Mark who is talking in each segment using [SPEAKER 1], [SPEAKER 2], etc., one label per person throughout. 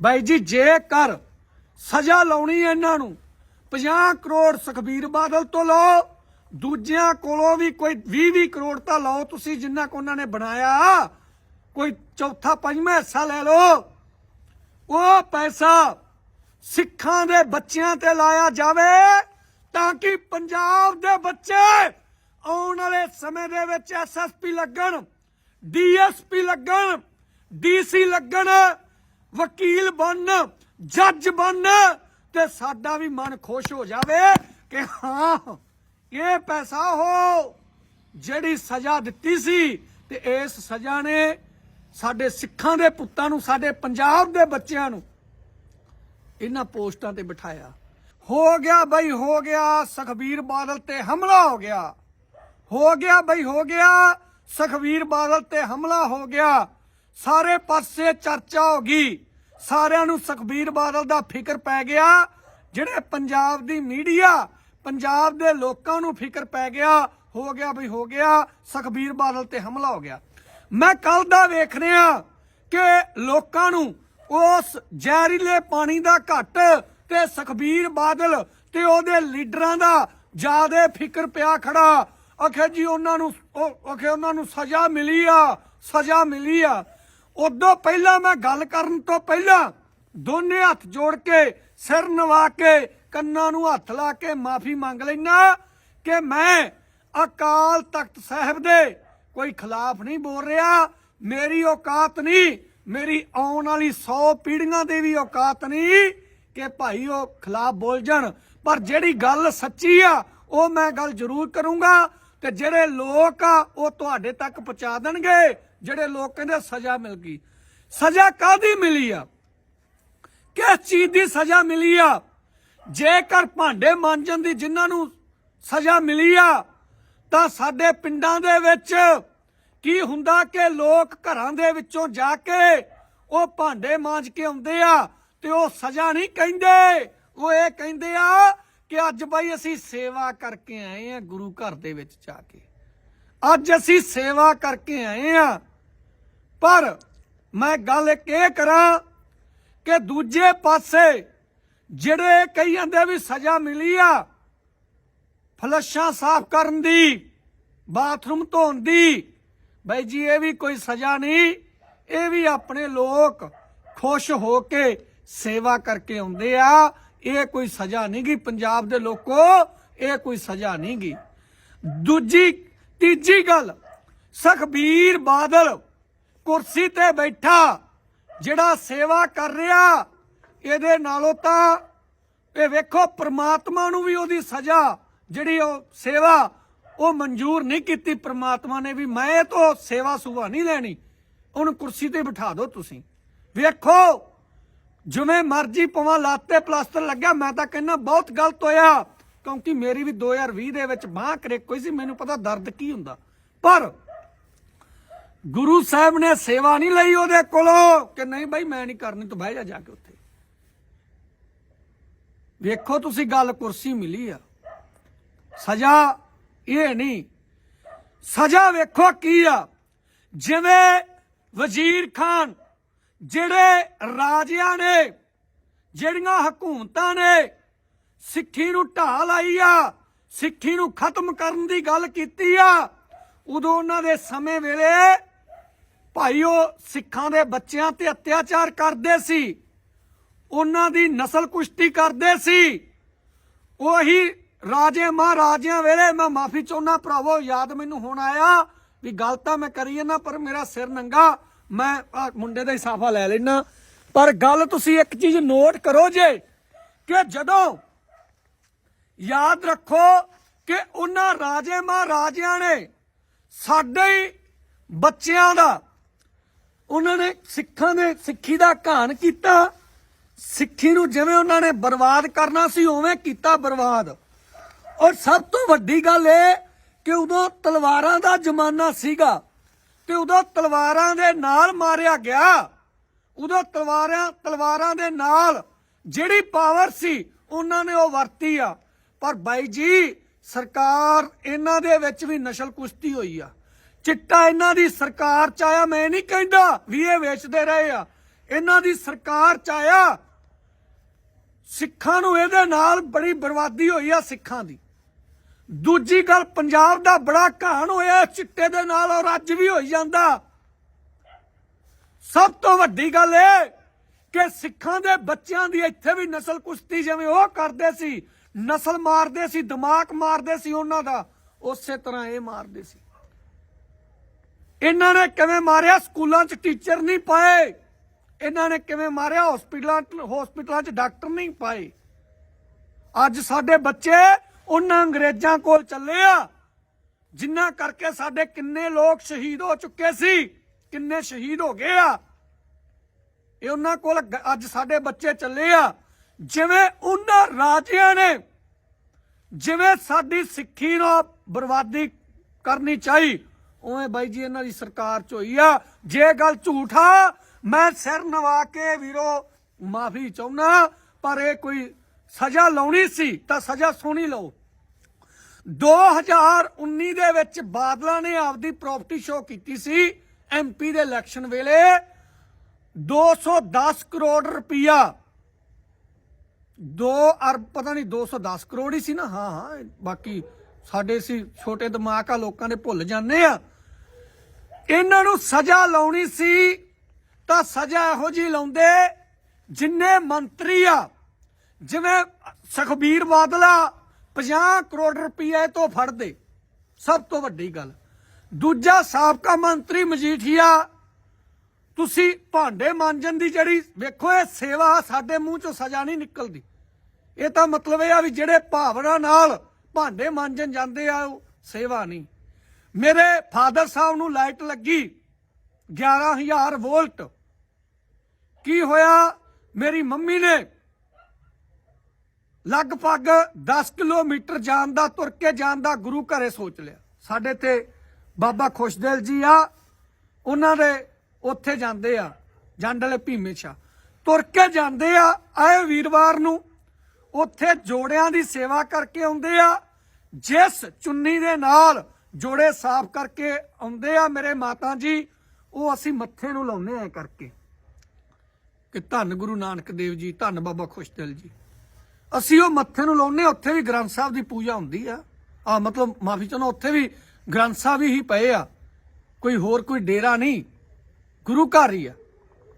[SPEAKER 1] ਬਾਈ ਜੀ, ਜੇਕਰ ਸਜ਼ਾ ਲਾਉਣੀ ਇਹਨਾਂ ਨੂੰ 50 ਕਰੋੜ ਸੁਖਬੀਰ ਬਾਦਲ ਤੋਂ ਲਓ, ਦੂਜਿਆਂ ਕੋਲੋਂ ਵੀ ਕੋਈ 20 20 ਕਰੋੜ ਤਾਂ ਲਓ ਤੁਸੀਂ ਜਿੰਨਾ ਕੋ ਉਹਨਾਂ ਨੇ ਬਣਾਇਆ, ਕੋਈ ਚੌਥਾ, ਪੰਜਵਾਂ ਹਿੱਸਾ ਲੈ ਲਓ। ਉਹ ਪੈਸਾ ਸਿੱਖਾਂ ਦੇ ਬੱਚਿਆਂ ਤੇ ਲਾਇਆ ਜਾਵੇ ਤਾਂ ਕਿ ਪੰਜਾਬ ਦੇ ਬੱਚੇ ਆਉਣ ਵਾਲੇ ਸਮੇਂ ਦੇ ਵਿੱਚ ਐਸਐਸਪੀ ਲੱਗਣ ਡੀਐਸਪੀ ਲੱਗਣ ਡੀਸੀ ਲੱਗਣ ਵਕੀਲ ਬਣ, ਜੱਜ ਬਣ ਤੇ ਸਾਡਾ ਵੀ ਮਨ ਖੁਸ਼ ਹੋ ਜਾਵੇ ਕਿ ਹਾਂ, ਇਹ ਪੈਸਾ ਹੋ, ਜਿਹੜੀ ਸਜ਼ਾ ਦਿੱਤੀ ਸੀ ਤੇ ਇਸ ਸਜ਼ਾ ਨੇ ਸਾਡੇ ਸਿੱਖਾਂ ਦੇ ਪੁੱਤਾਂ ਨੂੰ, ਸਾਡੇ ਪੰਜਾਬ ਦੇ ਬੱਚਿਆਂ ਨੂੰ ਇਹਨਾਂ ਪੋਸਟਾਂ ਤੇ ਬਿਠਾਇਆ। ਹੋ ਗਿਆ ਬਈ, ਹੋ ਗਿਆ, ਸੁਖਬੀਰ ਬਾਦਲ ਤੇ ਹਮਲਾ ਹੋ ਗਿਆ। ਹੋ ਗਿਆ ਬਈ, ਹੋ ਗਿਆ, ਸੁਖਬੀਰ ਬਾਦਲ ਤੇ ਹਮਲਾ ਹੋ ਗਿਆ। ਸਾਰੇ ਪਾਸੇ ਚਰਚਾ ਹੋ ਗਈ। ਸਾਰਿਆਂ ਨੂੰ ਸੁਖਬੀਰ ਬਾਦਲ ਦਾ ਫਿਕਰ ਪੈ ਗਿਆ। ਜਿਹੜੇ ਪੰਜਾਬ ਦੀ ਮੀਡੀਆ, ਪੰਜਾਬ ਦੇ ਲੋਕਾਂ ਨੂੰ ਫਿਕਰ ਪੈ ਗਿਆ, ਹੋ ਗਿਆ ਬਈ ਹੋ ਗਿਆ, ਸੁਖਬੀਰ ਬਾਦਲ ਤੇ ਹਮਲਾ ਹੋ ਗਿਆ। ਮੈਂ ਕੱਲ ਦਾ ਵੇਖ ਰਿਹਾ ਕਿ ਲੋਕਾਂ ਨੂੰ ਉਸ ਜ਼ਹਿਰੀਲੇ ਪਾਣੀ ਦਾ ਘੱਟ ਤੇ ਸੁਖਬੀਰ ਬਾਦਲ ਤੇ ਉਹਦੇ ਲੀਡਰਾਂ ਦਾ ਜ਼ਿਆਦਾ ਫਿਕਰ ਪਿਆ ਖੜਾ। ਅਖੇ ਜੀ ਉਹਨਾਂ ਨੂੰ, ਉਹ ਅਖੇ ਉਹਨਾਂ ਨੂੰ ਸਜ਼ਾ ਮਿਲੀ ਆ, ਸਜ਼ਾ ਮਿਲੀ ਆ। ਉਦੋਂ ਪਹਿਲਾਂ ਮੈਂ ਗੱਲ ਕਰਨ ਤੋਂ ਪਹਿਲਾਂ ਦੋਨੇ ਹੱਥ ਜੋੜ ਕੇ, ਸਿਰ ਨਵਾ ਕੇ, ਕੰਨਾਂ ਨੂੰ ਹੱਥ ਲਾ ਕੇ ਮਾਫੀ ਮੰਗ ਲੈਣਾ ਕਿ ਮੈਂ ਅਕਾਲ ਤਖਤ ਸਾਹਿਬ ਦੇ ਕੋਈ ਖਿਲਾਫ ਨਹੀਂ ਬੋਲ ਰਿਹਾ। ਮੇਰੀ ਔਕਾਤ ਨਹੀਂ, ਮੇਰੀ ਆਉਣ ਵਾਲੀ 100 ਪੀੜ੍ਹੀਆਂ ਦੇ ਵੀ ਔਕਾਤ ਨਹੀਂ ਕਿ ਭਾਈ ਉਹ ਖਿਲਾਫ ਬੋਲ ਜਾਣ। ਪਰ ਜਿਹੜੀ ਗੱਲ ਸੱਚੀ ਆ, ਉਹ ਮੈਂ ਗੱਲ ਜ਼ਰੂਰ ਕਰੂੰਗਾ ਤੇ ਜਿਹੜੇ ਲੋਕ ਆ, ਉਹ ਤੁਹਾਡੇ ਤੱਕ ਪਹੁੰਚਾ ਦੇਣਗੇ। ਜਿਹੜੇ ਲੋਕ ਕਹਿੰਦੇ ਸਜ਼ਾ ਮਿਲ ਗਈ। ਸਜ਼ਾ ਕਾਦੀ ਮਿਲੀ ਆ? ਕਿਸ ਚੀਜ਼ ਦੀ ਸਜ਼ਾ ਮਿਲੀ ਆ? ਜੇਕਰ ਭਾਂਡੇ ਮਾਂਜਣ ਦੀ ਜਿਨ੍ਹਾਂ ਨੂੰ ਸਜ਼ਾ ਮਿਲੀ ਆ, ਤਾਂ ਸਾਡੇ ਪਿੰਡਾਂ ਦੇ ਵਿੱਚ ਕੀ ਹੁੰਦਾ ਕਿ ਲੋਕ ਘਰਾਂ ਦੇ ਵਿੱਚੋਂ ਜਾ ਕੇ ਉਹ ਭਾਂਡੇ ਮਾਂਜ ਕੇ ਆਉਂਦੇ ਆ ਤੇ ਉਹ ਸਜ਼ਾ ਨਹੀਂ ਕਹਿੰਦੇ। ਉਹ ਇਹ ਕਹਿੰਦੇ ਆ ਕਿ ਅੱਜ ਬਾਈ ਅਸੀਂ ਸੇਵਾ ਕਰਕੇ ਆਏ ਆ ਗੁਰੂ ਘਰ ਦੇ ਵਿੱਚ ਜਾ ਕੇ। ਅੱਜ ਅਸੀਂ ਸੇਵਾ ਕਰਕੇ ਆਏ ਆ ਪਰ ਮੈਂ ਗੱਲ ਇੱਕ ਇਹ ਕਰਾਂ ਕਿ ਦੂਜੇ ਪਾਸੇ ਜਿਹੜੇ ਕਈ ਜਾਂਦੇ ਵੀ ਸਜ਼ਾ ਮਿਲੀ ਆ, ਫਲਸ਼ਾਂ ਸਾਫ਼ ਕਰਨ ਦੀ, ਬਾਥਰੂਮ ਧੋਣ ਦੀ, ਬਾਈ ਜੀ ਇਹ ਵੀ ਕੋਈ ਸਜ਼ਾ ਨਹੀਂ, ਇਹ ਵੀ ਆਪਣੇ ਲੋਕ ਖੁਸ਼ ਹੋ ਕੇ ਸੇਵਾ ਕਰਕੇ ਆਉਂਦੇ ਆ, ਇਹ ਕੋਈ ਸਜ਼ਾ ਨਹੀਂ ਗੀ ਪੰਜਾਬ ਦੇ ਲੋਕੋ, ਇਹ ਕੋਈ ਸਜ਼ਾ ਨਹੀਂ ਗੀ। ਦੂਜੀ, ਤੀਜੀ ਗੱਲ, ਸੁਖਬੀਰ ਬਾਦਲ ਕੁਰਸੀ ਤੇ ਬੈਠਾ, ਜਿਹੜਾ ਸੇਵਾ ਕਰ ਰਿਹਾ, ਇਹਦੇ ਨਾਲੋਂ ਤਾਂ ਇਹ ਵੇਖੋ ਪ੍ਰਮਾਤਮਾ ਨੂੰ ਵੀ ਉਹਦੀ ਸਜ਼ਾ, ਜਿਹੜੀ ਉਹ ਸੇਵਾ, ਉਹ ਮਨਜ਼ੂਰ ਨਹੀਂ ਕੀਤੀ। ਪ੍ਰਮਾਤਮਾ ਨੇ ਵੀ ਮੈਂ ਤੋਂ ਸੇਵਾ ਸੁਭਾ ਨਹੀਂ ਲੈਣੀ। ਉਹਨੂੰ ਕੁਰਸੀ ਤੇ ਬਿਠਾ ਦਿਓ ਤੁਸੀਂ। ਵੇਖੋ, ਜਿਵੇਂ ਮਰਜ਼ੀ ਪਵਾਂ, ਲਾਤੇ ਪਲਾਸਟਰ ਲੱਗਿਆ, ਮੈਂ ਤਾਂ ਕਹਿੰਦਾ ਬਹੁਤ ਗਲਤ ਹੋਇਆ। ਕਿਉਂਕਿ ਮੇਰੀ ਵੀ 2020 ਦੇ ਵਿੱਚ ਬਾਂਹ ਕਰੇਕ ਕੋਈ ਸੀ, ਮੈਨੂੰ ਪਤਾ ਦਰਦ ਕੀ ਹੁੰਦਾ। ਪਰ ਗੁਰੂ ਸਾਹਿਬ ਨੇ ਸੇਵਾ ਨਹੀਂ ਲਈ ਉਹਦੇ ਕੋਲੋਂ, ਕਿ ਨਹੀਂ ਬਾਈ, ਮੈਂ ਨਹੀਂ ਕਰਨੀ, ਤੂੰ ਬਹਿ ਜਾ ਜਾ ਕੇ ਉੱਥੇ। ਵੇਖੋ ਤੁਸੀਂ ਗੱਲ ਕੁਰਸੀ ਮਿਲੀ ਆ। ਸਜ਼ਾ ਇਹ ਨਹੀਂ। ਸਜ਼ਾ ਵੇਖੋ ਕੀ ਆ। ਜਿਵੇਂ ਵਜ਼ੀਰ ਖਾਨ, ਜਿਹੜੇ ਰਾਜਿਆਂ ਨੇ, ਜਿਹੜੀਆਂ ਹਕੂਮਤਾਂ ਨੇ ਸਿੱਖੀ ਨੂੰ ਢਾਹ ਲਾਈ ਆ, ਸਿੱਖੀ ਨੂੰ ਖਤਮ ਕਰਨ ਦੀ ਗੱਲ ਕੀਤੀ ਆ, ਉਦੋਂ ਉਹਨਾਂ ਦੇ ਸਮੇਂ ਵੇਲੇ ਭਾਈ, ਉਹ ਸਿੱਖਾਂ ਦੇ ਬੱਚਿਆਂ ਤੇ ਅਤਿਆਚਾਰ ਕਰਦੇ ਸੀ। ਉਹਨਾਂ ਦੀ ਨਸਲ ਕੁਸ਼ਤੀ ਕਰਦੇ ਸੀ। ਉਹੀ ਰਾਜੇ ਮਹਾਰਾਜਿਆਂ ਵੇਲੇ, ਮੈਂ ਮਾਫੀ ਚਾਹੁੰਦਾ ਭਰਾਵੋ, ਯਾਦ ਮੈਨੂੰ ਹੁਣ ਆਇਆ ਵੀ ਗੱਲ ਤਾਂ ਮੈਂ ਕਰੀ ਨਾ, ਪਰ ਮੇਰਾ ਸਿਰ ਨੰਗਾ, ਮੈਂ ਮੁੰਡੇ ਦਾ ਇਸਾਫ਼ਾ ਲੈ ਲੈਣਾ ਪਰ ਗੱਲ ਤੁਸੀਂ ਇੱਕ ਚੀਜ਼ ਨੋਟ ਕਰੋ ਜੇ, ਕਿ ਜਦੋਂ ਯਾਦ ਰੱਖੋ ਕਿ ਉਹਨਾਂ ਰਾਜੇ ਮਹਾਰਾਜਿਆਂ ਨੇ ਸਾਡੇ ਬੱਚਿਆਂ ਦਾ ਉਹਨਾਂ ਨੇ ਸਿੱਖਾਂ ਦੇ, ਸਿੱਖੀ ਦਾ ਘਾਣ ਕੀਤਾ। ਸਿੱਖੀ ਨੂੰ ਜਿਵੇਂ ਉਹਨਾਂ ਨੇ ਬਰਬਾਦ ਕਰਨਾ ਸੀ, ਉਵੇਂ ਕੀਤਾ ਬਰਬਾਦ। ਔਰ ਸਭ ਤੋਂ ਵੱਡੀ ਗੱਲ ਇਹ ਕਿ ਉਦੋਂ ਤਲਵਾਰਾਂ ਦਾ ਜ਼ਮਾਨਾ ਸੀਗਾ ਤੇ ਉਦੋਂ ਤਲਵਾਰਾਂ ਦੇ ਨਾਲ ਮਾਰਿਆ ਗਿਆ। ਉਦੋਂ ਤਲਵਾਰਾਂ ਤਲਵਾਰਾਂ ਦੇ ਨਾਲ ਜਿਹੜੀ ਪਾਵਰ ਸੀ, ਉਹਨਾਂ ਨੇ ਉਹ ਵਰਤੀ ਆ। ਪਰ ਬਾਈ ਜੀ, ਸਰਕਾਰ ਇਹਨਾਂ ਦੇ ਵਿੱਚ ਵੀ ਨਸ਼ਲ ਕੁਸ਼ਤੀ ਹੋਈ ਆ। ਚਿੱਟਾ ਇਹਨਾਂ ਦੀ ਸਰਕਾਰ ਚ ਆਇਆ, ਮੈਂ ਨਹੀਂ ਕਹਿੰਦਾ ਵੀ ਇਹ ਵੇਚਦੇ ਰਹੇ ਆ। ਇਹਨਾਂ ਦੀ ਸਰਕਾਰ ਚ ਆਇਆ, ਸਿੱਖਾਂ ਨੂੰ ਇਹਦੇ ਨਾਲ ਬੜੀ ਬਰਬਾਦੀ ਹੋਈ ਆ ਸਿੱਖਾਂ ਦੀ। ਦੂਜੀ ਗੱਲ, ਪੰਜਾਬ ਦਾ ਬੜਾ ਘਾਣ ਹੋਇਆ, ਚਿੱਟੇ ਦੇ ਨਾਲ ਔਰ ਅੱਜ ਵੀ ਹੋਈ ਜਾਂਦਾ। ਸਭ ਤੋਂ ਵੱਡੀ ਗੱਲ ਇਹ ਕਿ ਸਿੱਖਾਂ ਦੇ ਬੱਚਿਆਂ ਦੀ ਇੱਥੇ ਵੀ ਨਸਲ ਕੁਸ਼ਤੀ ਜਿਵੇਂ ਉਹ ਕਰਦੇ ਸੀ, ਨਸਲ ਮਾਰਦੇ ਸੀ, ਦਿਮਾਗ ਮਾਰਦੇ ਸੀ ਉਹਨਾਂ ਦਾ, ਉਸੇ ਤਰ੍ਹਾਂ ਇਹ ਮਾਰਦੇ ਸੀ। ਇਹਨਾਂ ਨੇ ਕਿਵੇਂ ਮਾਰਿਆ? ਸਕੂਲਾਂ 'ਚ ਟੀਚਰ ਨਹੀਂ ਪਾਏ। ਇਹਨਾਂ ਨੇ ਕਿਵੇਂ ਮਾਰਿਆ? ਹਸਪੀਟਲਾਂ ਹਸਪੀਟਲਾਂ 'ਚ ਡਾਕਟਰ ਨਹੀਂ ਪਾਏ। ਅੱਜ ਸਾਡੇ ਬੱਚੇ ਉਹਨਾਂ ਅੰਗਰੇਜ਼ਾਂ ਕੋਲ ਚੱਲੇ ਆ, ਜਿਨ੍ਹਾਂ ਕਰਕੇ ਸਾਡੇ ਕਿੰਨੇ ਲੋਕ ਸ਼ਹੀਦ ਹੋ ਚੁੱਕੇ ਸੀ, ਕਿੰਨੇ ਸ਼ਹੀਦ ਹੋ ਗਏ ਆ। ਇਹ ਉਹਨਾਂ ਕੋਲ ਅੱਜ ਸਾਡੇ ਬੱਚੇ ਚੱਲੇ ਆ। ਜਿਵੇਂ ਉਹਨਾਂ ਰਾਜਿਆਂ ਨੇ, ਜਿਵੇਂ ਸਾਡੀ ਸਿੱਖੀ ਨੂੰ ਬਰਬਾਦੀ ਕਰਨੀ ਚਾਹੀ ਉਵੇਂ ਬਾਈ ਜੀ, ਇਹਨਾਂ ਦੀ ਸਰਕਾਰ ਚ ਹੋਈ ਆ। ਜੇ ਗੱਲ ਝੂਠਾ ਮੈਂ ਸਿਰ ਨਵਾ ਕੇ ਵੀਰੋ ਮਾਫੀ ਚਾਹੁੰਨਾ, ਪਰ ਇਹ ਕੋਈ ਸਜ਼ਾ ਲਾਉਣੀ ਸੀ ਤਾਂ ਸਜ਼ਾ ਸੋਹਣੀ ਲਓ। 2019 ਦੇ ਵਿੱਚ ਬਾਦਲਾਂ ਨੇ ਆਪਦੀ ਪ੍ਰਾਪਰਟੀ ਸ਼ੋਅ ਕੀਤੀ ਸੀ ਐਮਪੀ ਦੇ ਇਲੈਕਸ਼ਨ ਵੇਲੇ। 210 ਕਰੋੜ ਰੁਪਇਆ 2 ਅਰਬ ਪਤਾ ਨਹੀਂ 210 ਕਰੋੜ ਹੀ ਸੀ ਨਾ? ਹਾਂ ਹਾਂ, ਬਾਕੀ ਸਾਡੇ ਸੀ ਛੋਟੇ ਦਿਮਾਗ ਆ ਲੋਕਾਂ ਦੇ ਭੁੱਲ ਜਾਂਦੇ ਆ। ਇਹਨਾਂ ਨੂੰ ਸਜ਼ਾ ਲਾਉਣੀ ਸੀ ਤਾਂ ਸਜ਼ਾ ਇਹੋ ਜੀ ਲਾਉਂਦੇ ਜਿੰਨੇ ਮੰਤਰੀ ਆ। ਜਿਵੇਂ ਸੁਖਬੀਰ ਬਾਦਲਾ 50 ਕਰੋੜ ਰੁਪਏ ਤੋਂ ਫੜਦੇ। ਸਭ ਤੋਂ ਵੱਡੀ ਗੱਲ। ਦੂਜਾ ਸਾਬਕਾ ਮੰਤਰੀ ਮਜੀਠੀਆ, ਤੁਸੀਂ ਭਾਂਡੇ ਮਾਂਜਣ ਦੀ ਜਿਹੜੀ ਵੇਖੋ, ਇਹ ਸੇਵਾ ਸਾਡੇ ਮੂੰਹ ਚੋਂ ਸਜ਼ਾ ਨਹੀਂ ਨਿਕਲਦੀ। ਇਹ ਤਾਂ ਮਤਲਬ ਇਹ ਆ ਵੀ ਜਿਹੜੇ ਭਾਵਨਾ ਨਾਲ ਭਾਂਡੇ ਮਾਂਜਣ ਜਾਂਦੇ ਆ ਉਹ, ਸੇਵਾ ਨਹੀਂ। ਮੇਰੇ ਫਾਦਰ ਸਾਹਿਬ ਨੂੰ ਲਾਈਟ ਲੱਗੀ 11000 ਵੋਲਟ। ਕੀ ਹੋਇਆ? ਮੇਰੀ ਮੰਮੀ ਨੇ ਲਗਭਗ 10 ਕਿਲੋਮੀਟਰ ਜਾਣ ਦਾ, ਤੁਰ ਕੇ ਜਾਣ ਦਾ ਗੁਰੂ ਘਰੇ ਸੋਚ ਲਿਆ। ਸਾਡੇ ਤੇ ਬਾਬਾ ਖੁਸ਼ਦਿਲ ਜੀ ਆ, ਉਹਨਾਂ ਦੇ ਉੱਥੇ ਜਾਂਦੇ ਆ ਜੰਡ ਵਾਲੇ ਭੀਮੇ ਸ਼ਾ ਤੁਰ ਕੇ ਜਾਂਦੇ ਆ, ਆਏ ਵੀਰਵਾਰ ਨੂੰ ਉੱਥੇ ਜੋੜਿਆਂ ਦੀ ਸੇਵਾ ਕਰਕੇ ਆਉਂਦੇ ਆ। ਜਿਸ ਚੁੰਨੀ ਦੇ ਨਾਲ ਜੋੜੇ ਸਾਫ਼ ਕਰਕੇ ਆਉਂਦੇ ਆ ਮੇਰੇ ਮਾਤਾ ਜੀ, ਉਹ ਅਸੀਂ ਮੱਥੇ ਨੂੰ ਲਾਉਂਦੇ ਆ ਕਰਕੇ। ਕਿ ਧੰਨ ਗੁਰੂ ਨਾਨਕ ਦੇਵ ਜੀ, ਧੰਨ ਬਾਬਾ ਖੁਸ਼ਦਿਲ ਜੀ। ਅਸੀਂ ਉਹ ਮੱਥੇ ਨੂੰ ਲਾਉਨੇ ਉੱਥੇ ਵੀ ਗ੍ਰੰਥ ਸਾਹਿਬ ਦੀ ਪੂਜਾ ਹੁੰਦੀ ਆ। ਆ ਮਤਲਬ ਮਾਫੀ ਚਾਹੁੰਦਾ, ਉੱਥੇ ਵੀ ਗ੍ਰੰਥ ਸਾਹਿਬ ਹੀ ਪਏ ਆ। ਕੋਈ ਹੋਰ ਕੋਈ ਡੇਰਾ ਨਹੀਂ, ਗੁਰੂ ਘਰ ਹੀ ਆ।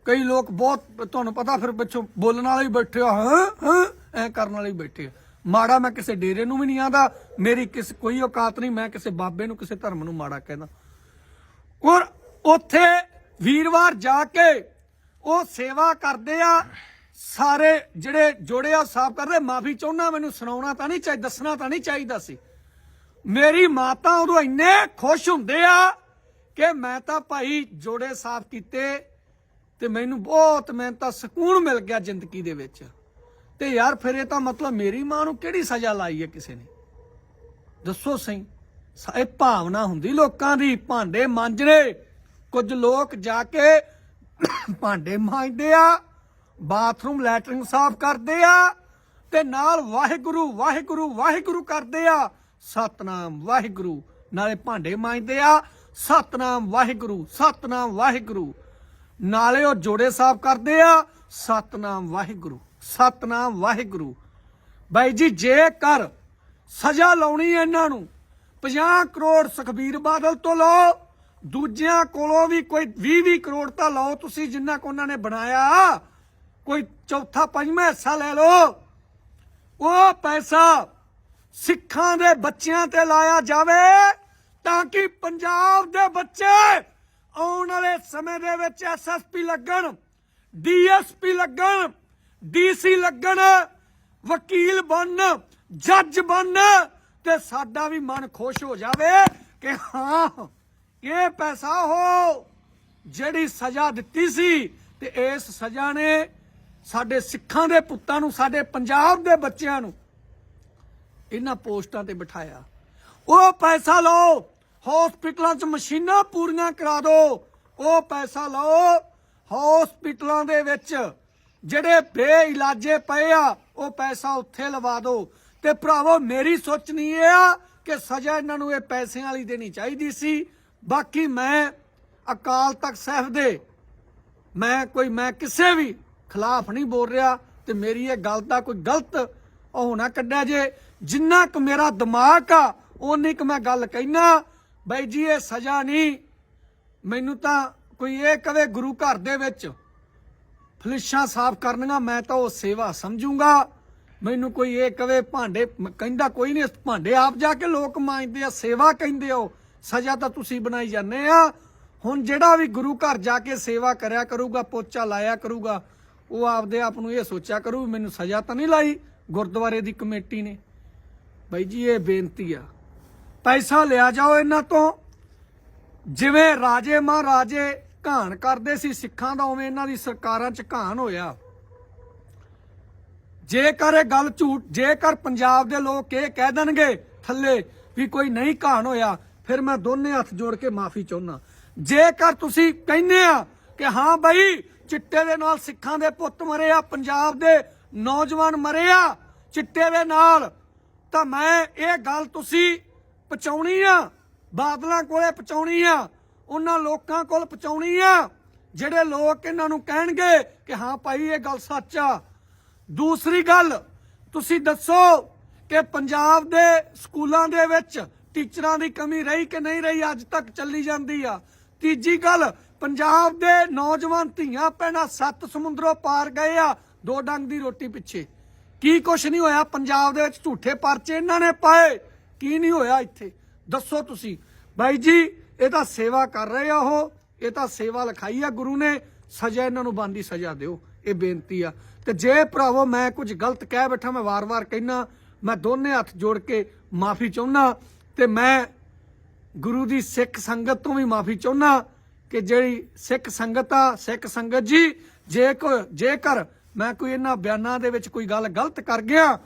[SPEAKER 1] ਕਈ ਲੋਕ ਬਹੁਤ, ਤੁਹਾਨੂੰ ਪਤਾ ਫਿਰ ਪਿੱਛੋਂ ਬੋਲਣ ਵਾਲੇ ਹੀ ਬੈਠੇ ਆ, ਹਾਂ ਹਾਂ। ਐ ਕਰਨ ਵਾਲੇ ਬੈਠੇ ਆ। ਮਾੜਾ ਮੈਂ ਕਿਸੇ ਡੇਰੇ ਨੂੰ ਵੀ ਨਹੀਂ ਆਂਦਾ, ਮੇਰੀ ਕਿਸ ਕੋਈ ਔਕਾਤ ਨਹੀਂ, ਮੈਂ ਕਿਸੇ ਬਾਬੇ ਨੂੰ, ਕਿਸੇ ਧਰਮ ਨੂੰ ਮਾੜਾ ਕਹਿੰਦਾ। ਔਰ ਉੱਥੇ ਵੀਰਵਾਰ ਜਾ ਕੇ ਉਹ ਸੇਵਾ ਕਰਦੇ ਆ, ਸਾਰੇ ਜਿਹੜੇ ਜੋੜੇ ਆ ਸਾਫ਼ ਕਰਦੇ, ਮਾਫੀ ਚਾਹੁੰਦਾ, ਮੈਨੂੰ ਸੁਣਾਉਣਾ ਤਾਂ ਨਹੀਂ ਚਾਹੀਦਾ ਦੱਸਣਾ ਤਾਂ ਨਹੀਂ ਚਾਹੀਦਾ ਸੀ। ਮੇਰੀ ਮਾਤਾ ਉਦੋਂ ਇੰਨੇ ਖੁਸ਼ ਹੁੰਦੇ ਆ ਕਿ ਮੈਂ ਤਾਂ ਭਾਈ ਜੋੜੇ ਸਾਫ਼ ਕੀਤੇ ਤੇ ਮੈਨੂੰ ਬਹੁਤ ਮੈਂ ਤਾਂ ਸਕੂਨ ਮਿਲ ਗਿਆ ਜ਼ਿੰਦਗੀ ਦੇ ਵਿੱਚ। ਤੇ ਯਾਰ ਫਿਰ ਇਹ ਤਾਂ ਮਤਲਬ ਮੇਰੀ ਮਾਂ ਨੂੰ ਕਿਹੜੀ ਸਜ਼ਾ ਲਾਈ ਹੈ ਕਿਸੇ ਨੇ? ਦੱਸੋ ਸਹੀ। ਇਹ ਭਾਵਨਾ ਹੁੰਦੀ ਲੋਕਾਂ ਦੀ, ਭਾਂਡੇ ਮਾਂਜਣੇ। ਕੁਝ ਲੋਕ ਜਾ ਕੇ ਭਾਂਡੇ ਮਾਂਜਦੇ ਆ, ਬਾਥਰੂਮ ਲੈਟਰਿੰਗ ਸਾਫ਼ ਕਰਦੇ ਆ, ਤੇ ਨਾਲ ਵਾਹਿਗੁਰੂ ਵਾਹਿਗੁਰੂ ਵਾਹਿਗੁਰੂ ਕਰਦੇ ਆ। ਸਤਨਾਮ, ਵਾਹਿਗੁਰੂ। ਨਾਲੇ ਭਾਂਡੇ ਮਾਂਜਦੇ ਆ, ਸਤਨਾਮ, ਵਾਹਿਗੁਰੂ ਸਤਨਾਮ, ਵਾਹਿਗੁਰੂ। ਨਾਲੇ ਉਹ ਜੋੜੇ ਸਾਫ਼ ਕਰਦੇ ਆ, ਸਤਨਾਮ, ਵਾਹਿਗੁਰੂ। ਸਤਨਾਮ ਵਾਹਿਗੁਰੂ। ਬਾਈ ਜੀ, ਜੇਕਰ ਸਜ਼ਾ ਲਾਉਣੀ ਇਹਨਾਂ ਨੂੰ 50 ਕਰੋੜ ਸੁਖਬੀਰ ਬਾਦਲ ਤੋਂ ਲਓ, ਦੂਜਿਆਂ ਕੋਲੋਂ ਵੀ ਕੋਈ 20-20 ਕਰੋੜ ਤਾਂ ਲਓ ਤੁਸੀਂ ਜਿੰਨਾ ਕੋ ਉਹਨਾਂ ਨੇ ਬਣਾਇਆ, ਕੋਈ ਚੌਥਾ, ਪੰਜਵਾਂ ਹਿੱਸਾ ਲੈ ਲਓ। ਉਹ ਪੈਸਾ ਸਿੱਖਾਂ ਦੇ ਬੱਚਿਆਂ ਤੇ ਲਾਇਆ ਜਾਵੇ ਤਾਂ ਕਿ ਪੰਜਾਬ ਦੇ ਬੱਚੇ ਆਉਣ ਵਾਲੇ ਸਮੇਂ ਦੇ ਵਿੱਚ ਐਸਐਸਪੀ ਲੱਗਣ ਡੀਐਸਪੀ ਲੱਗਣ। ਡੀਸੀ ਲੱਗਣ, ਵਕੀਲ ਬਣਨ ਜੱਜ ਬਣ ਤੇ ਸਾਡਾ ਵੀ ਮਨ ਖੁਸ਼ ਹੋ ਜਾਵੇ ਕਿ ਹਾਂ, ਇਹ ਪੈਸਾ ਹੋ, ਜਿਹੜੀ ਸਜ਼ਾ ਦਿੱਤੀ ਸੀ ਤੇ ਇਸ ਸਜ਼ਾ ਨੇ ਸਾਡੇ ਸਿੱਖਾਂ ਦੇ ਪੁੱਤਾਂ ਨੂੰ, ਸਾਡੇ ਪੰਜਾਬ ਦੇ ਬੱਚਿਆਂ ਨੂੰ ਇਹਨਾਂ ਪੋਸਟਾਂ ਤੇ ਬਿਠਾਇਆ। ਉਹ ਪੈਸਾ ਲਓ, ਹਸਪੀਟਲਾਂ 'ਚ ਮਸ਼ੀਨਾਂ ਪੂਰੀਆਂ ਕਰਾ ਦਿਓ ਉਹ ਪੈਸਾ ਲਓ, ਹਸਪੀਟਲਾਂ ਦੇ ਵਿੱਚ ਜਿਹੜੇ ਬੇਇਲਾਜੇ ਪਏ ਆ, ਉਹ ਪੈਸਾ ਉੱਥੇ ਲਵਾ ਦਿਓ ਤੇ ਭਰਾਵੋ, ਮੇਰੀ ਸੋਚਣੀ ਇਹ ਆ ਕਿ ਸਜ਼ਾ ਇਹਨਾਂ ਨੂੰ ਇਹ ਪੈਸਿਆਂ ਵਾਲੀ ਦੇਣੀ ਚਾਹੀਦੀ ਸੀ। ਬਾਕੀ ਮੈਂ ਅਕਾਲ ਤਖਤ ਸਾਹਿਬ ਦੇ, ਮੈਂ ਕੋਈ, ਮੈਂ ਕਿਸੇ ਵੀ ਖਿਲਾਫ ਨਹੀਂ ਬੋਲ ਰਿਹਾ ਤੇ ਮੇਰੀ ਇਹ ਗੱਲ ਦਾ ਕੋਈ ਗਲਤ ਉਹ ਹੋਣਾ ਕੱਢਿਆ ਜੇ। ਜਿੰਨਾ ਕੁ ਮੇਰਾ ਦਿਮਾਗ ਆ ਉਨੀ ਕੁ ਮੈਂ ਗੱਲ ਕਹਿਣਾ ਬਾਈ ਜੀ, ਇਹ ਸਜ਼ਾ ਨਹੀਂ। ਮੈਨੂੰ ਤਾਂ ਕੋਈ ਇਹ ਕਵੇ ਗੁਰੂ ਘਰ ਦੇ ਵਿੱਚ ਫਲਿਸ਼ਾਂ ਸਾਫ਼ ਕਰਨੀਆਂ, ਮੈਂ ਤਾਂ ਉਹ ਸੇਵਾ ਸਮਝੂੰਗਾ। ਮੈਨੂੰ ਕੋਈ ਇਹ ਕਵੇ, ਭਾਂਡੇ ਕਹਿੰਦਾ ਕੋਈ ਨਹੀਂ ਭਾਂਡੇ ਆਪ ਜਾ ਕੇ ਲੋਕ ਮਾਂਜਦੇ ਆ, ਸੇਵਾ ਕਹਿੰਦੇ ਹੋ। ਸਜ਼ਾ ਤਾਂ ਤੁਸੀਂ ਬਣਾਈ ਜਾਂਦੇ ਆ। ਹੁਣ ਜਿਹੜਾ ਵੀ ਗੁਰੂ ਘਰ ਜਾ ਕੇ ਸੇਵਾ ਕਰਿਆ ਕਰੂਗਾ, ਪੋਚਾ ਲਾਇਆ ਕਰੂਗਾ, ਉਹ ਆਪਦੇ ਆਪ ਨੂੰ ਇਹ ਸੋਚਿਆ ਕਰੂ ਮੈਨੂੰ ਸਜ਼ਾ ਤਾਂ ਨਹੀਂ ਲਾਈ, ਗੁਰਦੁਆਰੇ ਦੀ ਕਮੇਟੀ ਨੇ। ਬਾਈ ਜੀ, ਇਹ ਬੇਨਤੀ ਆ। ਪੈਸਾ ਲਿਆ ਜਾਓ ਇਹਨਾਂ ਤੋਂ। ਜਿਵੇਂ ਰਾਜੇ ਮਹਾਰਾਜੇ ਘਾਣ ਕਰਦੇ ਸੀ, ਸਿੱਖਾਂ ਦਾ ਉਵੇਂ ਇਹਨਾਂ ਦੀ ਸਰਕਾਰਾਂ 'ਚ ਘਾਣ ਹੋਇਆ। ਜੇਕਰ ਇਹ ਗੱਲ ਝੂਠ, ਜੇਕਰ ਪੰਜਾਬ ਦੇ ਲੋਕ ਇਹ ਕਹਿ ਦੇਣਗੇ ਥੱਲੇ ਵੀ ਕੋਈ ਨਹੀਂ ਘਾਣ ਹੋਇਆ, ਫਿਰ ਮੈਂ ਦੋਨੇ ਹੱਥ ਜੋੜ ਕੇ ਮਾਫੀ ਚਾਹੁੰਦਾ। ਜੇਕਰ ਤੁਸੀਂ ਕਹਿੰਦੇ ਆ ਕਿ ਹਾਂ ਬਈ, ਚਿੱਟੇ ਦੇ ਨਾਲ ਸਿੱਖਾਂ ਦੇ ਪੁੱਤ ਮਰੇ ਆ, ਪੰਜਾਬ ਦੇ ਨੌਜਵਾਨ ਮਰੇ ਆ, ਚਿੱਟੇ ਦੇ ਨਾਲ, ਤਾਂ ਮੈਂ ਇਹ ਗੱਲ ਤੁਸੀਂ ਪਹੁੰਚਾਉਣੀ ਆ, ਬਾਦਲਾਂ ਕੋਲੇ ਪਹੁੰਚਾਉਣੀ ਆ ਉਹਨਾਂ ਲੋਕਾਂ ਕੋਲ ਪਹੁੰਚਾਉਣੀ ਆ, ਜਿਹੜੇ ਲੋਕ ਇਹਨਾਂ ਨੂੰ ਕਹਿਣਗੇ ਕਿ ਹਾਂ ਭਾਈ, ਇਹ ਗੱਲ ਸੱਚ ਆ। ਦੂਸਰੀ ਗੱਲ, ਤੁਸੀਂ ਦੱਸੋ ਕਿ ਪੰਜਾਬ ਦੇ ਸਕੂਲਾਂ ਦੇ ਵਿੱਚ ਟੀਚਰਾਂ ਦੀ ਕਮੀ ਰਹੀ ਕਿ ਨਹੀਂ ਰਹੀ? ਅੱਜ ਤੱਕ ਚੱਲੀ ਜਾਂਦੀ ਆ। ਤੀਜੀ ਗੱਲ, ਪੰਜਾਬ ਦੇ ਨੌਜਵਾਨ ਧੀਆਂ ਭੈਣਾਂ ਸੱਤ ਸਮੁੰਦਰੋਂ ਪਾਰ ਗਏ ਆ, ਦੋ ਡੰਗ ਦੀ ਰੋਟੀ ਪਿੱਛੇ। ਕੀ ਕੁਛ ਨਹੀਂ ਹੋਇਆ? ਪੰਜਾਬ ਦੇ ਵਿੱਚ ਝੂਠੇ ਪਰਚੇ ਇਹਨਾਂ ਨੇ ਪਾਏ। ਕੀ ਨਹੀਂ ਹੋਇਆ ਇੱਥੇ? ਦੱਸੋ ਤੁਸੀਂ। ਬਾਈ ਜੀ ਇਹ ਤਾਂ ਸੇਵਾ ਕਰ ਰਹੇ ਆ ਉਹ, ਇਹ ਤਾਂ ਸੇਵਾ ਲਿਖਾਈ ਆ ਗੁਰੂ ਨੇ, ਸਜ਼ਾ ਇਹਨਾਂ ਨੂੰ ਬੰਦੀ ਸਜ਼ਾ ਦਿਓ, ਇਹ ਬੇਨਤੀ ਆ। ਤੇ ਜੇ ਭਰਾਵੋ ਮੈਂ ਕੁਝ ਗਲਤ ਕਹਿ ਬੈਠਾ, ਮੈਂ ਵਾਰ-ਵਾਰ ਕਹਿਣਾ ਮੈਂ ਦੋਨੇ ਹੱਥ ਜੋੜ ਕੇ ਮਾਫੀ ਚਾਹੁੰਦਾ ਤੇ ਮੈਂ ਗੁਰੂ ਦੀ ਸਿੱਖ ਸੰਗਤ ਤੋਂ ਵੀ ਮਾਫੀ ਚਾਹੁੰਦਾ ਕਿ ਜਿਹੜੀ ਸਿੱਖ ਸੰਗਤ ਆ, ਸਿੱਖ ਸੰਗਤ ਜੀ, ਜੇ ਕੋ ਜੇਕਰ ਮੈਂ ਕੋਈ ਇਹਨਾਂ ਬਿਆਨਾਂ ਦੇ ਵਿੱਚ ਕੋਈ ਗੱਲ ਗਲਤ ਕਰ ਗਿਆ,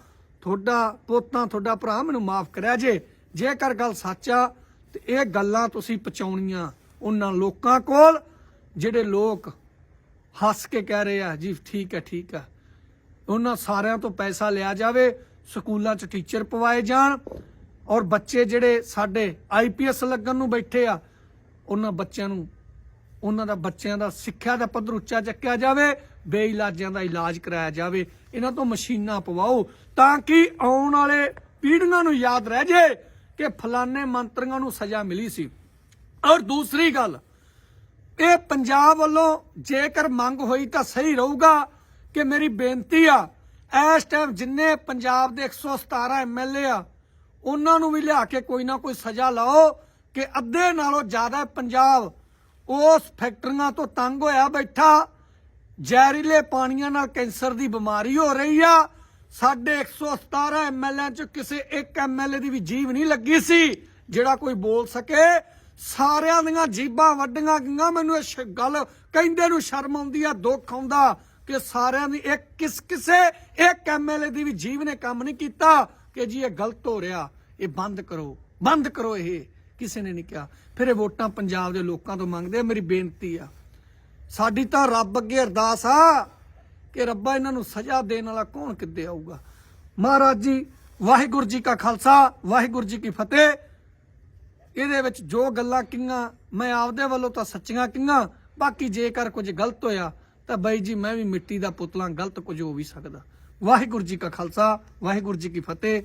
[SPEAKER 1] ਤੁਹਾਡਾ ਪੋਤਾਂ, ਤੁਹਾਡਾ ਭਰਾ ਮੈਨੂੰ ਮਾਫ ਕਰਿਆ ਜੇ, ਜੇਕਰ ਗੱਲ ਸੱਚ ਆ ਤੇ ਇਹ ਗੱਲਾਂ ਤੁਸੀਂ ਪਹੁੰਚਾਉਣੀਆਂ ਉਹਨਾਂ ਲੋਕਾਂ ਕੋਲ, ਜਿਹੜੇ ਲੋਕ ਹੱਸ ਕੇ ਕਹਿ ਰਹੇ ਆ, ਜੀ, ਠੀਕ ਹੈ ਠੀਕ ਹੈ। ਉਹਨਾਂ ਸਾਰਿਆਂ ਤੋਂ ਪੈਸਾ ਲਿਆ ਜਾਵੇ, ਸਕੂਲਾਂ 'ਚ ਟੀਚਰ ਪਵਾਏ ਜਾਣ, ਔਰ ਬੱਚੇ ਜਿਹੜੇ ਸਾਡੇ ਆਈਪੀਐਸ ਲੱਗਣ ਨੂੰ ਬੈਠੇ ਆ, ਉਹਨਾਂ ਬੱਚਿਆਂ ਨੂੰ, ਉਹਨਾਂ ਦਾ ਬੱਚਿਆਂ ਦਾ ਸਿੱਖਿਆ ਦਾ ਪੱਧਰ ਉੱਚਾ ਚੱਕਿਆ ਜਾਵੇ, ਬੇਇਲਾਜਾਂ ਦਾ ਇਲਾਜ ਕਰਾਇਆ ਜਾਵੇ। ਇਹਨਾਂ ਤੋਂ ਮਸ਼ੀਨਾਂ ਪਵਾਓ, ਤਾਂ ਕਿ ਆਉਣ ਵਾਲੇ ਪੀੜ੍ਹੀਆਂ ਨੂੰ ਯਾਦ ਰਹਿ ਜੇ ਕਿ ਫਲਾਣੇ ਮੰਤਰੀਆਂ ਨੂੰ ਸਜ਼ਾ ਮਿਲੀ ਸੀ। ਔਰ ਦੂਸਰੀ ਗੱਲ, ਇਹ ਪੰਜਾਬ ਵੱਲੋਂ ਜੇਕਰ ਮੰਗ ਹੋਈ ਤਾਂ ਸਹੀ ਰਹੂਗਾ ਕਿ ਮੇਰੀ ਬੇਨਤੀ ਆ, ਇਸ ਟਾਈਮ ਜਿੰਨੇ ਪੰਜਾਬ ਦੇ 117 ਐਮਐਲਏ ਆ, ਉਹਨਾਂ ਨੂੰ ਵੀ ਲਿਆ ਕੇ ਕੋਈ ਨਾ ਕੋਈ ਸਜ਼ਾ ਲਾਓ ਕਿ ਅੱਧੇ ਨਾਲੋਂ ਜ਼ਿਆਦਾ ਪੰਜਾਬ ਉਸ ਫੈਕਟਰੀਆਂ ਤੋਂ ਤੰਗ ਹੋਇਆ ਬੈਠਾ, ਜ਼ਹਿਰੀਲੇ ਪਾਣੀਆਂ ਨਾਲ ਕੈਂਸਰ ਦੀ ਬਿਮਾਰੀ ਹੋ ਰਹੀ ਆ ਸਾਡੇ 117 ਐਮਐਲਏ ਚ ਕਿਸੇ ਇੱਕ ਐਮਐਲਏ ਦੀ ਵੀ ਜੀਵ ਨਹੀਂ ਲੱਗੀ ਸੀ, ਜਿਹੜਾ ਕੋਈ ਬੋਲ ਸਕੇ। ਸਾਰਿਆਂ ਦੀਆਂ ਜੀਬਾਂ ਵੱਡੀਆਂ ਗਈਆਂ। ਮੈਨੂੰ ਇਹ ਸ਼- ਗੱਲ ਕਹਿੰਦੇ ਨੂੰ ਸ਼ਰਮ ਆਉਂਦੀ ਆ, ਦੁੱਖ ਆਉਂਦਾ ਕਿ ਸਾਰਿਆਂ ਦੀ ਇੱਕ ਕਿਸ, ਕਿਸੇ ਇੱਕ ਐਮਐਲਏ ਦੀ ਵੀ ਜੀਵ ਨੇ ਕੰਮ ਨਹੀਂ ਕੀਤਾ ਕਿ ਜੀ ਇਹ ਗਲਤ ਹੋ ਰਿਹਾ। ਇਹ ਬੰਦ ਕਰੋ। ਬੰਦ ਕਰੋ ਇਹ। ਕਿਸੇ ਨੇ ਨਹੀਂ ਕਿਹਾ। ਫਿਰ ਇਹ ਵੋਟਾਂ ਪੰਜਾਬ ਦੇ ਲੋਕਾਂ ਤੋਂ ਮੰਗਦੇ ਮੇਰੀ ਬੇਨਤੀ ਆ। ਸਾਡੀ ਤਾਂ ਰੱਬ ਅੱਗੇ ਅਰਦਾਸ ਆ ਕਿ ਰੱਬਾ ਇਹਨਾਂ ਨੂੰ ਸਜ਼ਾ ਦੇਣ ਵਾਲਾ ਕੌਣ ਕਿੱਦੇ ਆਊਗਾ? ਮਹਾਰਾਜ ਜੀ, ਵਾਹਿਗੁਰੂ ਜੀ ਕਾ ਖਾਲਸਾ, ਵਾਹਿਗੁਰੂ ਜੀ ਕੀ ਫਤਿਹ। ਇਹਦੇ ਵਿੱਚ ਜੋ ਗੱਲਾਂ ਕੀਆਂ, ਮੈਂ ਆਪਦੇ ਵੱਲੋਂ ਤਾਂ ਸੱਚੀਆਂ ਕੀਆਂ, ਬਾਕੀ ਜੇਕਰ ਕੁਝ ਗਲਤ ਹੋਇਆ, ਤਾਂ ਬਾਈ ਜੀ, ਮੈਂ ਵੀ ਮਿੱਟੀ ਦਾ ਪੁਤਲਾ, ਗਲਤ ਕੁਝ ਹੋ ਵੀ ਸਕਦਾ। ਵਾਹਿਗੁਰੂ ਜੀ ਕਾ ਖਾਲਸਾ, ਵਾਹਿਗੁਰੂ ਜੀ ਕੀ ਫਤਿਹ।